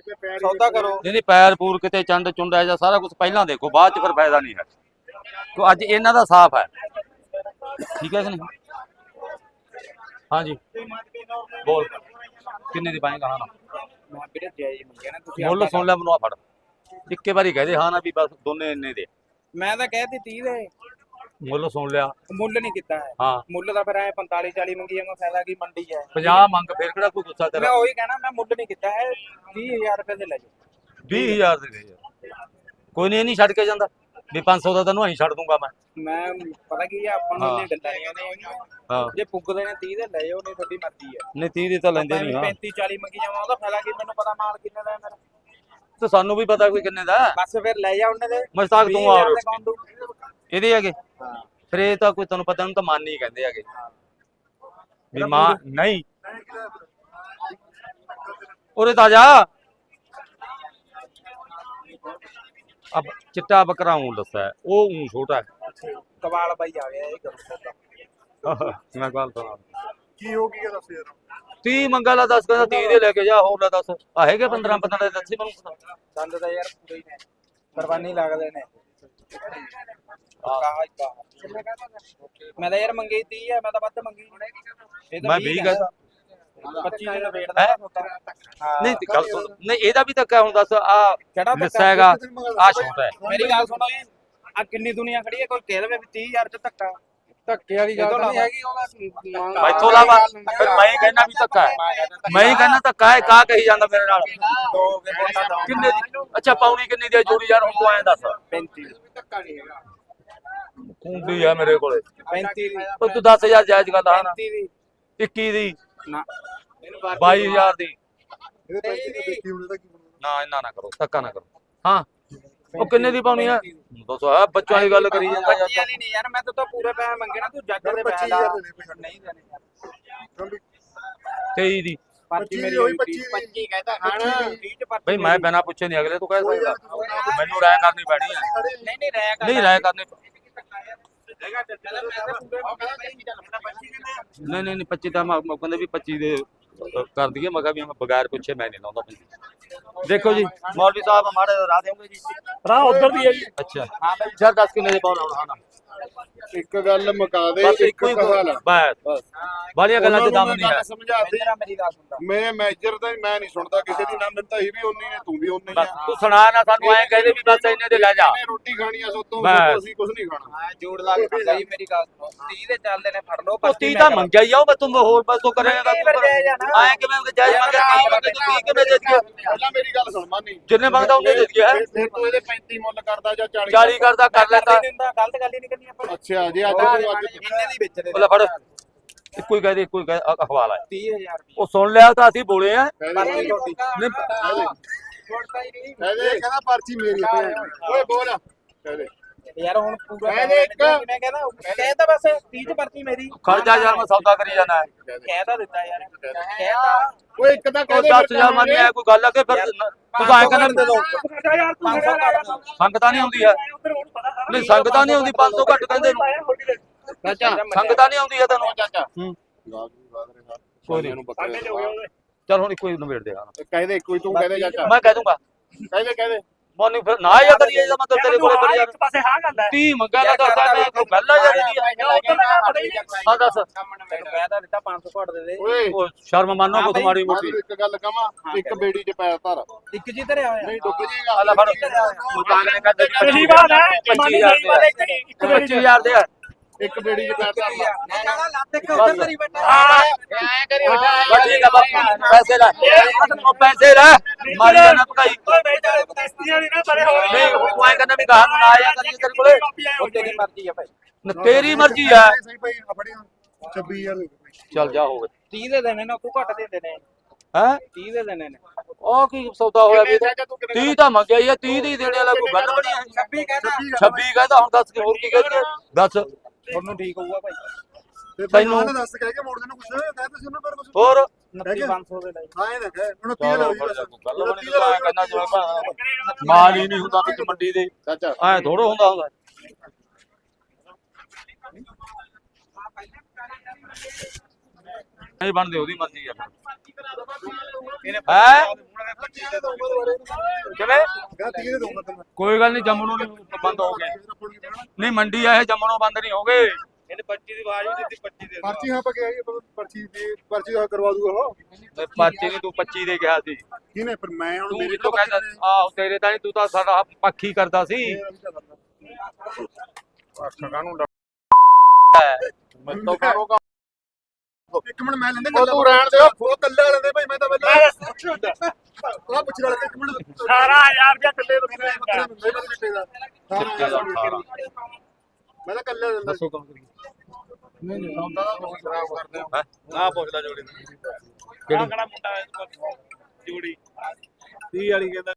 ਸੌਦਾ ਕਰੋ। ਨਹੀਂ ਨਹੀਂ ਪੈਰ ਪੂਰ ਕਿਤੇ ਚੰਡ ਚੁੰਡਾ ਜਾਂ ਸਾਰਾ ਕੁਝ ਪਹਿਲਾਂ ਦੇਖੋ ਬਾਅਦ ਚ ਫਿਰ ਫਾਇਦਾ ਨਹੀਂ ਹੈ। ਤੋ ਅੱਜ ਇਹਨਾਂ ਦਾ ਸਾਫ਼ ਹੈ। ਠੀਕ ਹੈ ਕਿ ਨਹੀਂ? ਹਾਂਜੀ। ਬੋਲ। ਕਿੰਨੇ ਦੀ ਪਾਏਗਾ? ਹਾਂ। ਨਾ ਮੈਂ ਵੀਰੇ ਜਾਇਜ਼ ਮੰਗਿਆ ਨਾ ਤੁਸੀਂ ਮੁੱਲ ਆਪਣਾ ਸੁਣ ਲੈ ਮੈਨੂੰ ਆ ਫੜ। ਇੱਕੇ ਵਾਰੀ ਕਹਦੇ ਹਾਂ ਨਾ ਵੀ ਬਸ ਦੋਨੇ ਇੰਨੇ ਦੇ। ਮੈਂ ਤਾਂ ਕਹਿਤੀ 30 ਦੇ ਮੁੱਲ ਸੁਣ ਲਿਆ। ਮੁੱਲ ਨਹੀਂ ਕੀਤਾ ਹੈ। ਹਾਂ। ਮੁੱਲ ਤਾਂ ਫਿਰ ਐ 45 40 ਮੰਗੀ ਜਾਂਦਾ ਫਾਇਦਾ ਕੀ ਮੰਡੀ ਹੈ। 50 ਮੰਗ ਫਿਰ ਕਿਹੜਾ ਕੋਈ ਗੁੱਸਾ ਮੈਂ ਤੇਰਾ ਉਹੀ ਕਹਿਣਾ ਮੈਂ ਮੁੱਲ ਨਹੀਂ ਕੀਤਾ ਹੈ 20000 ਰੁਪਏ ਦੇ ਲੈ ਜਾਓ। 20000 ਦੇ ਦੇ। ਯਾਰ ਕੋਈ ਨਹੀਂ ਇਹ ਨਹੀਂ ਛੱਡ ਕੇ ਜਾਂਦਾ। ਵੀ 500 ਦਾ ਤੈਨੂੰ ਅਸੀਂ ਛੱਡ ਦੂੰਗਾ ਮੈਂ। ਮੈਂ ਪਤਾ ਕੀ ਹੈ ਆਪਾਂ ਨੂੰ ਹਾਂ। ਗੱਲਾਂ ਨਹੀਂ ਆਉਂਦੀਆਂ ਹਾਂ। ਜੇ ਪੁੱਗਦੇ ਨੇ 30 ਦੇ ਲੈ ਜਾਓ ਨਹੀਂ ਤੁਹਾਡੀ ਮਰਜ਼ੀ ਹੈ ਨਹੀਂ 30 ਦੇ ਤਾਂ ਲੈਂਦੇ ਨਹੀਂ ਹਾਂ। 35 40 ਮੰਗੀ ਜਾਵਾਂ ਉਹਦਾ ਫਾਇਦਾ ਕੀ? ਮੈਨੂੰ ਪਤਾ ਮਾਲ ਕਿੰਨੇ ਦਾ ਹੈ ਮੇਰਾ। ਤੇ ਸਾਨੂੰ ਵੀ ਪਤਾ ਕੋਈ ਕਿੰਨੇ ਦਾ ਹੈ। ਬਸ ਫਿਰ ਲੈ ਜਾ ਉਹਨੇ ਦੇ। ਮਸਤਾਕ ਤੂੰ ਆ 20,000 ਦੇ ਕੌਣ ਦਊ? ਇਹਦੇ ਹੈਗੇ। ਫਿਰ ਇਹ ਤਾਂ ਕੋਈ ਤੁਹਾਨੂੰ ਪਤਾ ਨੂੰ ਤਾਂ ਮਨ ਹੀ ਕਹਿੰਦੇ ਹੈਗੇ। ਵੀ ਮਾਂ ਨਹੀਂ। ਉਰੇ ਤਾਂ ਜਾ। ਅਬ ਚਿੱਟਾ ਬੱਕਰਾ ਹੂੰ। ਦੱਸਾ ਉਹ ਹੂੰ ਛੋਟਾ ਹੈ। ਕਵਾਲ ਬਾਈ ਆ ਗਿਆ ਇਹ ਕਰੋ ਸੌਦਾ। ਮੈਂ ਗੱਲ ਸੁਣਾ। ਕੀ ਹੋ ਗਈ ਦੱਸ ਯਾਰ। 30 ਮੰਗਾ ਲਾ 10 ਕਹਿੰਦਾ 30 ਦੇ ਲੈ ਕੇ ਜਾ ਹੋਰ ਲੈ ਦੱਸ। ਆ ਹੈਗੇ 15 15 ਦੇ ਦੱਸੀ ਮੈਨੂੰ। ਦੰਦ ਤਾਂ ਯਾਰ ਪੂਰੇ ਹੀ ਨੇ। ਕੁਰਬਾਨੀ ਲੱਗਦੇ ਨੇ। ਕਾਹ ਕਾਹ ਮੈਂ ਤਾਂ ਯਾਰ ਮੰਗੀ 30 ਆ ਮੈਂ ਤਾਂ ਵੱਧ ਮੰਗੀ ਇਹ ਤਾਂ ਮੈਂ 20 20 ਕਹਿੰਦਾ। ਕਹਿੰਦਾ 25 ਦਾ ਵੇਟ ਹੈਂ? ਦਾ ਹਾਂ ਨਹੀਂ ਤੇ ਗੱਲ ਸੁਣ ਨਹੀਂ ਇਹਦਾ ਵੀ ਤਾਂ ਕਿਆ ਹੁਣ ਦੱਸ ਆ ਕਿਹੜਾ ਧੱਕਾ? ਲਿੱਸਾ ਹੈਗਾ ਆ ਛੋਟਾ ਹੈ ਮੇਰੀ ਗੱਲ ਸੁਣੋ ਆ ਕਿੰਨੀ ਦੁਨੀਆ ਖੜੀ ਹੈ ਕੋਈ ਕਹਿ ਦੇਵੇ ਵੀ 30000 ਚ ਧੱਕਾ ਧੱਕੇ ਵਾਲੀ ਗੱਲ ਨਹੀਂ ਹੈਗੀ ਭਾਈ ਤੋਂ ਲਾਵਾ ਫਿਰ ਮੈਂ ਹੀ ਕਹਿਣਾ ਵੀ ਧੱਕਾ ਹੈ। ਮੈਂ ਹੀ ਕਹਿਣਾ ਧੱਕਾ ਹੈ ਕਾ ਕਹੀ ਜਾਂਦਾ ਮੇਰੇ ਨਾਲ? ਕਿੰਨੇ ਦੀ? ਅੱਛਾ ਪੌਣੀ ਕਿੰਨੀ ਦੀ ਹੈ ਜੋੜੀ ਯਾਰ ਹੁਣ ਤੂੰ ਐਂ ਦੱਸ। 35 ਧੱਕਾ ਨਹੀਂ ਹੈਗਾ ਕੁੰਡੀ ਆ ਮੇਰੇ ਕੋਲੇ। 35 ਦੀ। ਉਹ ਤੂੰ 10000 ਜਾਇਜ਼ ਗੱਲ ਆ ਨਾ 35 ਦੀ। 21 ਦੀ। ਨਾ। 22000 ਦੀ। ਨਾ ਇੰਨਾ ਨਾ ਕਰੋ ਧੱਕਾ ਨਾ ਕਰੋ। ਹਾਂ। ਉਹ ਕਿੰਨੇ ਦੀ ਪਾਉਣੀ ਆ? ਦੱਸੋ ਆ ਬੱਚਿਆਂ ਦੀ ਗੱਲ ਕਰੀ ਜਾਂਦਾ ਯਾਰ ਬੱਚਿਆਂ ਦੀ ਨਹੀਂ ਯਾਰ ਮੈਂ ਤਾਂ ਤਾਂ ਪੂਰੇ ਪੈਸੇ ਮੰਗੇ ਨਾ ਤੂੰ ਜੱਜ ਦੇ ਪੈਸੇ 25,000 ਲਾ ਦੇ ਦੇ ਨਹੀਂ ਦੇਣੇ। ਕਿਉਂ ਵੀ 23 ਦੀ। ਪਰਚੀ 25 ਮੇਰੀ ਹੋਈ, ਹੋਈ 25 25 ਕਹਿੰਦਾ ਖਾਣਾ। 30 ਚ ਪਰਚੀ ਬਈ ਮੈਂ। ਬਿਨਾ ਪੁੱਛੇ ਨਹੀਂ ਅਗਲੇ ਤੂੰ ਕਹਿ ਸਕਦਾ। ਮੈਨੂੰ ਰਾਇ ਕਰਨੀ ਪੈਣੀ ਆ। ਨਹੀਂ ਨਹੀਂ ਰਹਿ ਕਰ ਨਹੀਂ ਰਾਇ ਕਰਨੀ ਨਹੀਂ ਨਹੀਂ ਨਹੀਂ 25 ਤਾਂ ਮੈਂ ਕਹਿੰਦੇ ਵੀ 25 ਦੇ ਕਰ ਦਈਏ। ਮੈਂ ਕਿਹਾ ਵੀ ਮੈਂ ਬਗੈਰ ਪੁੱਛੇ ਮੈਂ ਨਹੀਂ ਲਾਉਂਦਾ। 25 ਦੇਖੋ ਜੀ ਮੌਲਵੀ ਸਾਹਿਬ ਮਾੜੇ ਰਾਹ ਦੇਵੋਗੇ ਜੀ। ਰਾਹ ਉਧਰ ਦੀ ਹੈ ਜੀ। ਅੱਛਾ। ਹਾਂ ਬਈ ਚੱਲ ਦੱਸ ਕਿੰਨੇ ਦੇ ਹਾਂ ਨਾ ਇੱਕ ਗੱਲ ਮੁਕਾ ਦੇ ਬਸ ਇੱਕ ਇੱਕੋ ਹੀ ਕਹਾ ਲਾ ਬਸ ਬਾਲੀਆਂ ਗੱਲਾਂ 'ਚ ਦਮ ਨਹੀਂ ਹੈ। ਸਮਝਾ ਦੇ। ਮੇਰਾ ਮੇਰੀ ਗੱਲ ਸੁਣਦਾ। ਮੈਂ ਮੈਜਰ ਦਾ ਮੈਂ ਨਹੀਂ ਸੁਣਦਾ ਕਿਸੇ ਦੀ ਨਾ ਮਿੰਤਾ ਹੀ ਵੀ ਉਨੀ ਨੇ ਤੂੰ ਵੀ ਉਨੀ ਬਸ ਤੂੰ ਸੁਣਾ ਨਾ ਸਾਨੂੰ ਐਂ ਕਹਦੇ ਵੀ ਬਸ ਇੰਨੇ ਦੇ ਲੈ ਜਾ। ਰੋਟੀ ਖਾਣੀ ਆ ਸੋਤੋਂ ਅਸੀਂ ਕੁਝ ਨਹੀਂ ਖਾਣਾ। ਹਾਂ ਜੋੜ ਲਾ ਕੇ ਜੀ ਮੇਰੀ ਗੱਲ ਸੁਣੋ। 30 ਦੇ ਚੱਲਦੇ ਨੇ ਫੜ ਲਓ ਉਹ 30 ਤਾਂ ਮੰਗਿਆ ਹੀ ਆ ਉਹ ਬਸ ਤੂੰ ਹੋਰ ਬਸ ਤੂੰ ਕਰੇਗਾ ਨਾ। ਐਂ ਕਿਵੇਂ ਕਿ ਜਾਇਜ਼ ਮੰਗਿਆ ਕੀ ਮੰਗੇ ਤੂੰ 30 ਕਿਵੇਂ ਦੇ ਦਿਆ ਪਹਿਲਾਂ ਮੇਰੀ ਗੱਲ ਸੁਣ ਮਾਨੀ। ਜਿੰਨੇ ਮੰਗਦਾ ਉਹਨੇ ਦੇ ਦਿਆ ਫਿਰ- ਫਿਰ ਤੂੰ ਇਹਦੇ 35 ਮੁੱਲ ਕਰਦਾ ਜਾਂ 40 40 ਕਰਦਾ ਕਰ ਲੈਂਦਾ। ਗਲਤ ਗੱਲ ਹੀ ਨਹੀਂ ਕਰਨੀ। ਅੱਛਾ ਜੇ ਅੱਜ ਤੂੰ ਅੱਜ ਇੰਨੇ ਦੀ ਵੇਚਦੇ ਉਹਦਾ ਫੜ। ਇੱਕੋ ਹੀ ਕਹਦੇ ਇੱਕੋ ਹੀ ਕਹਦੇ ਅਖਵਾਲ ਹੈ 30000 ਰੁਪਏ ਉਹ ਸੁਣ ਲਿਆ ਤਾਂ ਅਸੀਂ ਬੋਲੇ ਆ। ਪਰਚੀ ਤੁਹਾਡੀ। ਨਹੀਂ ਛੋੜਦਾ ਹੀ ਨਹੀਂ। ਕਹਦੇ ਕਹਿੰਦਾ ਪਰਚੀ ਮੇਰੀ ਹੈ ਓਏ ਬੋਲ। ਕਹਦੇ ਯਾਰ ਹੁਣ ਪੂਰਾ ਇੱਕ- ਮੈਂ ਕਹਿੰਦਾ ਕਹਿੰਦਾ ਬਸ 30 ਚ ਪਰਚੀ ਮੇਰੀ। ਖਰਚਾ ਯਾਰ ਮੈਂ ਸੌਦਾ ਕਰੀ ਜਾਣਾ। ਹੈ ਕਹਿਦਾ ਦਿੱਤਾ ਯਾਰ। ਕਹਿਦਾ ਓਏ ਇੱਕ ਤਾਂ ਉਹ ਕਹਦੇ 10000 ਮੰਨੇ ਆ ਕੋਈ ਗੱਲ ਆ ਕਿ ਫਿਰ ਤੂੰ ਤਾਂ ਐਂ ਕਹਿੰਦਾ ਦੇ ਦੋ। ਸਾਡਾ ਯਾਰ ਤੂੰ 500 ਕਰ ਦੋ ਸੰਗਤਾਂ ਨਹੀਂ ਆਉਂਦੀ ਹੈ। ਨਹੀਂ ਸੰਗਤਾਂ ਨਹੀਂ ਆਉਂਦੀ 500 ਘੱਟ ਕਹਿੰਦੇ ਨੂੰ। ਚਾਚਾ। ਸੰਗਤਾਂ ਨਹੀਂ ਆਉਂਦੀ ਹੈ ਤੈਨੂੰ। ਚਾਚਾ। ਹੂੰ। ਕੋਈ ਨਹੀਂ ਚਲ ਹੁਣ ਇੱਕੋ ਹੀ ਨਵੇੜ ਦੇ ਕਹਦੇ ਕੋਈ ਤੂੰ ਕਹਦੇ ਚਾਚਾ। ਮੈਂ ਕਹਿ ਦੂੰਗਾ। ਕਹਦੇ ਕਹਦੇ ਮੋਨੀ ਫਿਰ ਨਾ ਯਾਰ ਕਰੀਏ ਇਹਦਾ ਮਤਲਬ ਤੇਰੇ ਕੋਲੇ ਫਿਰ ਯਾਰ। ਇੱਕ ਪਾਸੇ ਹਾਂ ਗੱਲ ਹੈ। 30 ਮੰਗਾ ਲਾ ਦੱਸਦਾ ਮੈਂ ਕੋਈ ਆ। ਯਾਰ ਇਹਦੀ ਹਾਂ ਦੱਸ। ਮੈਨੂੰ ਕਹਿਦਾ ਦਿੱਤਾ 500 ਘੱਟ ਦੇ ਦੇ। ਓਏ। ਉਹ ਸ਼ਰਮ ਮੰਨੋ ਕੋ ਤੁਹਾਡੀ ਮੋਟੀ। ਤੈਨੂੰ ਇੱਕ ਗੱਲ ਕਵਾਂ ਇੱਕ ਬੇੜੀ 'ਚ ਪੈਰ ਧਰ। ਇੱਕ ਜੀ ਧਰਿਆ ਹੋਇਆ। ਨਹੀਂ ਡੁੱਬ ਜੇਗਾ ਆਲਾ ਫੜ। ਮੁਤਾਨ ਨੇ ਕਹਿੰਦੇ ਸਹੀ ਬਾਤ ਹੈ 25000 ਦੇ। ਇੱਕ ਵਾਰੀ 25000 ਦੇ ਆ। ਇੱਕ ਬੇੜੀ 'ਚ ਪੈਰ ਧਰ ਲਾ ਨਾ ਨਾ ਲੱਤ ਇੱਕ ਉੱਧਰ ਧਰੀ ਬੈਠਾ। ਐ ਕਰੀ ਬਸ ਠੀਕ ਆ ਬਾਪੂ ਪੈਸੇ ਲੈ। ਉਹ ਪੈਸੇ ਲੈ। ਮਾਰੀ ਜਾਣਾ ਭਕਾਈ। ਓਏ ਬਈ ਤੇ ਤਸਤੀਆਂ ਨਹੀਂ ਨਾ ਬੜੇ ਹੋ ਨਹੀਂ ਉਹ ਐਂ ਕਹਿੰਦਾ ਵੀ ਗਾਹ ਨੂੰ ਨਾ ਆਇਆ ਕਰੀਏ ਤੇਰੇ ਕੋਲੇ। ਉਹ ਤੇਰੀ ਮਰਜ਼ੀ ਆ ਭਾਈ। ਨਾ ਤੇਰੀ ਮਰਜ਼ੀ ਆ। ਸਹੀ ਭਾਈ ਆ ਫੜਿਆ। 26000 ਦੇ ਚੱਲ ਜਾ ਹੋਵੇ 30 ਦੇ ਦੇਣੇ ਨੇ ਤੂੰ ਘੱਟ ਦੇ ਦੇਣੇ ਹੈ? 30 ਦੇ ਦੇਣੇ ਨੇ। ਉਹ ਕੀ ਸੌਦਾ ਹੋਇਆ ਵੀ ਚਾਚਾ ਤੂੰ ਕਿੰਨੇ 30 ਤਾਂ ਮੰਗਿਆ ਹੀ ਆ 30 ਦੀ ਦੇਣੇ ਵਾਲਾ ਕੋਈ ਗੱਲ ਬਣੀ ਹੈ 26 ਕਹਿੰਦਾ। 26 ਕਹਿੰਦਾ ਹੁਣ ਦੱਸ ਕੇ ਹੋਰ ਕੀ ਕਰੀਏ ਦੱਸ। ਤੁਹਾਨੂੰ ਠੀਕ ਹੋਊਗਾ ਭਾਈ। ਤੇ ਤੈਨੂੰ- ਤੈਨੂੰ ਦੱਸ ਕਹਿ ਕੇ ਮੋੜ ਦੇਣਾ ਕੁਛ। ਕਹਿ ਤੁਸੀਂ ਉਹਨਾਂ ਪਰ ਕੁਛ ਹੋਰ? 500 ਦੇ ਲਈ। ਹਾਂ ਇਹ ਦੇਖ ਹੁਣ 30 ਚਲੋ ਲਓ ਫੜ ਜੀ ਜਾ ਬਸ। ਤੂੰ ਗੱਲ ਬਣੀ ਤੂੰ ਐਂ ਕਹਿੰਦਾ ਜਿਵੇਂ ਭਾ- ਮਾਲ ਹੀ ਨਹੀਂ ਹੁੰਦਾ ਵਿੱਚ ਮੰਡੀ ਦੇ। ਚਾਚਾ। ਐ ਥੋੜੋ ਹੁੰਦਾ ਹੁੰਦਾ ਨਹੀਂ ਬਣਦੇ ਉਹਦੀ ਮਰਜ਼ੀ ਆ। ਹੈ? ਬਾਰੇ ਕਿਵੇਂ? ਕਹਿੰਦਾ 30 ਦੇ ਦਊਂਗਾ ਤੈਨੂੰ ਕੋਈ ਗੱਲ ਨਹੀਂ ਜੰਮਣੋਂ ਨਹੀਂ ਬੰਦ ਹੋ ਗਏ। ਨਹੀਂ ਮੰਡੀ ਆ ਇਹ ਜੰਮਣੋਂ ਬੰਦ ਨਹੀਂ ਹੋ ਗਏ। ਇਹਨੇ 25 ਦੀ ਆਵਾਜ਼ ਵੀ ਦਿੱਤੀ 25 ਦੇ ਪਰਚੀ ਹਾਂ ਪਕੇ ਆਈ ਪਰਚੀ ਦੀ ਪਰਚੀ ਦਾ ਕਰਵਾ ਦੂਗਾ ਉਹ। ਪਰਚੀ ਨਹੀਂ ਤੂੰ 25 ਦੇ ਗਿਆ ਸੀ। ਕਿਹਨੇ? ਪਰ ਮੈਂ ਹੁਣ ਮੇਰੇ ਤੋਂ ਕਹਿੰਦਾ ਆਹੋ ਤੇਰੇ ਤਾਂ ਨਹੀਂ ਤੂੰ ਤਾਂ ਸਾਡਾ ਪੱਖੀ ਕਰਦਾ ਸੀ। ਅੱਖਾਂ ਨੂੰ ਮੈਂ ਤਾਂ ਕਰੋਗਾ ਇੱਕ ਮਿੰਟ ਮੈਂ ਲੈਂਦੇ ਤੂੰ ਰਹਿਣ ਦੇ ਉਹ ਕੱਲੇ ਲੈਂਦੇ ਭਾਈ ਮੈਂ ਤਾਂ ਮੈਂ ਪਹਿਲਾਂ ਦੱਸ ਪੁੱਛ ਹੁੰਦਾ ਉਹ ਪੁੱਛ ਲੈ ਇੱਕ ਮਿੰਟ 18000 ਰੁਪਇਆ ਕੱਲੇ ਬੱਕਰੇ ਬੱਕਰਾ ਦਾ। ਦਿੰਦੇ ਮੈਂ ਦਾ ਤਾਂ ਕੱਲੇ ਦਿੰਦਾ ਦੱਸੋ ਕੰਮ ਕਰੀ ਨਹੀਂ ਨਹੀਂ। ਸੌਦਾ ਤਾਂ ਤੁਸੀਂ ਖਰਾਬ ਕਰਦੇ ਹੋ। ਆ ਪੁੱਛਦਾ ਜੋੜੀ ਨੂੰ। ਕਿਹੜਾ ਮੁੰਡਾ ਜੋੜੀ। 30 ਵਾਲੀ ਕਹਿੰਦਾ।